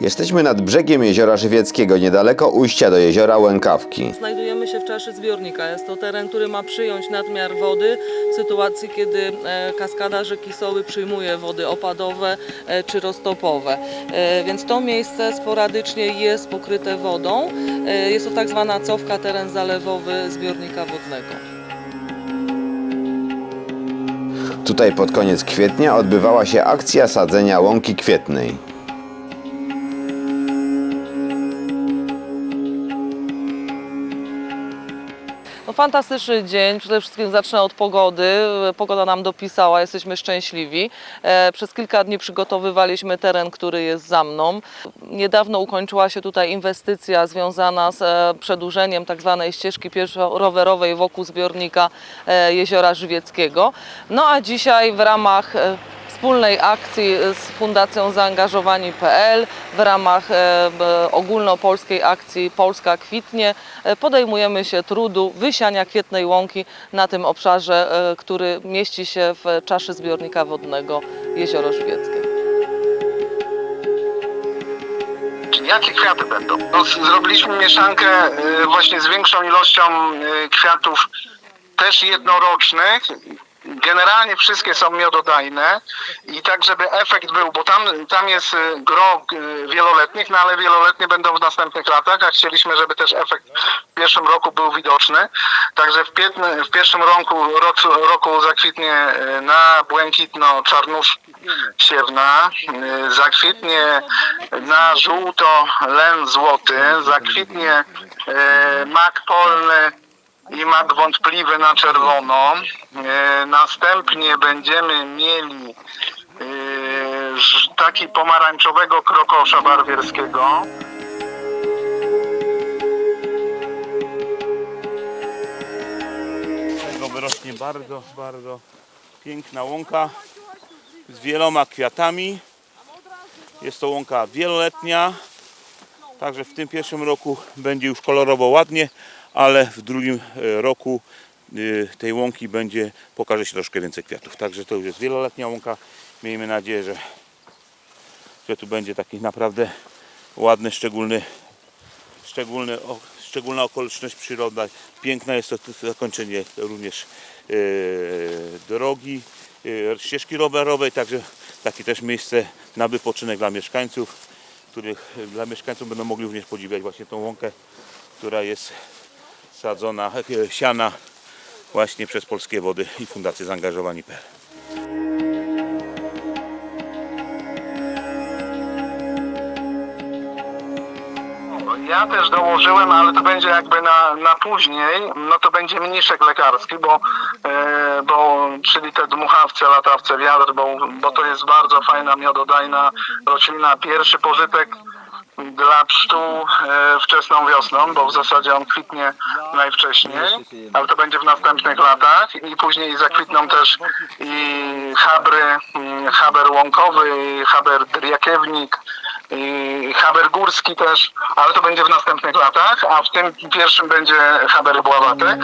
Jesteśmy nad brzegiem jeziora Żywieckiego, niedaleko ujścia do jeziora Łękawki. Znajdujemy się w czaszy zbiornika. Jest to teren, który ma przyjąć nadmiar wody w sytuacji, kiedy e, kaskada rzeki Soły przyjmuje wody opadowe e, czy roztopowe. E, Więc to miejsce sporadycznie jest pokryte wodą. Jest to tak zwana cofka, teren zalewowy zbiornika wodnego. Tutaj pod koniec kwietnia odbywała się akcja sadzenia łąki kwietnej. No, fantastyczny dzień. Przede wszystkim zacznę od pogody. Pogoda nam dopisała, jesteśmy szczęśliwi. E, przez kilka dni przygotowywaliśmy teren, który jest za mną. Niedawno ukończyła się tutaj inwestycja związana z e, przedłużeniem tak zwanej ścieżki pieszo-rowerowej wokół zbiornika e, Jeziora Żywieckiego. No a dzisiaj w ramach wspólnej akcji z Fundacją Zaangażowani.pl w ramach e, ogólnopolskiej akcji Polska Kwitnie e, podejmujemy się trudu wysiania kwietnej łąki na tym obszarze, e, który mieści się w czaszy zbiornika wodnego Jezioro Żywieckie. Jakie kwiaty będą? No, zrobiliśmy mieszankę właśnie z większą ilością kwiatów, też jednorocznych. Generalnie wszystkie są miododajne i tak, żeby efekt był, bo tam, tam jest y, gro y, wieloletnich, no ale wieloletnie będą w następnych latach, a chcieliśmy, żeby też efekt w pierwszym roku był widoczny. Także w, w pierwszym roku, roku, roku zakwitnie y, na błękitno czarnusz siewna, zakwitnie na żółto len złoty, zakwitnie mak polny i mak wątpliwy na czerwono. Y, Następnie będziemy mieli ż- taki pomarańczowego krokosza barwierskiego. Tego wyrośnie bardzo, bardzo piękna łąka z wieloma kwiatami. Jest to łąka wieloletnia, także w tym pierwszym roku będzie już kolorowo ładnie, ale w drugim e, roku e, tej łąki będzie pokaże się troszkę więcej kwiatów. Także to już jest wieloletnia łąka. Miejmy nadzieję, że, że tu będzie taki naprawdę ładny, szczególny szczególny, szczególna okoliczność przyrodna. Piękne jest to, zakończenie również e, drogi, ścieżki rowerowej, także takie też miejsce na wypoczynek dla mieszkańców, których dla mieszkańców będą mogli również podziwiać właśnie tą łąkę, która jest sadzona, e, siana właśnie przez Polskie Wody i Fundację Zaangażowani.pl. Ja też dołożyłem, ale to będzie jakby na, na później, no to będzie mniszek lekarski, bo, e, bo czyli te dmuchawce, latawce, wiatr, bo, bo to jest bardzo fajna, miododajna roślina. Pierwszy pożytek dla pszczół e, wczesną wiosną, bo w zasadzie on kwitnie najwcześniej, ale to będzie w następnych latach i później zakwitną też i habry, mm, haber łąkowy, i haber driakiewnik, i haber górski też, ale to będzie w następnych latach, a w tym pierwszym będzie haber bławatek.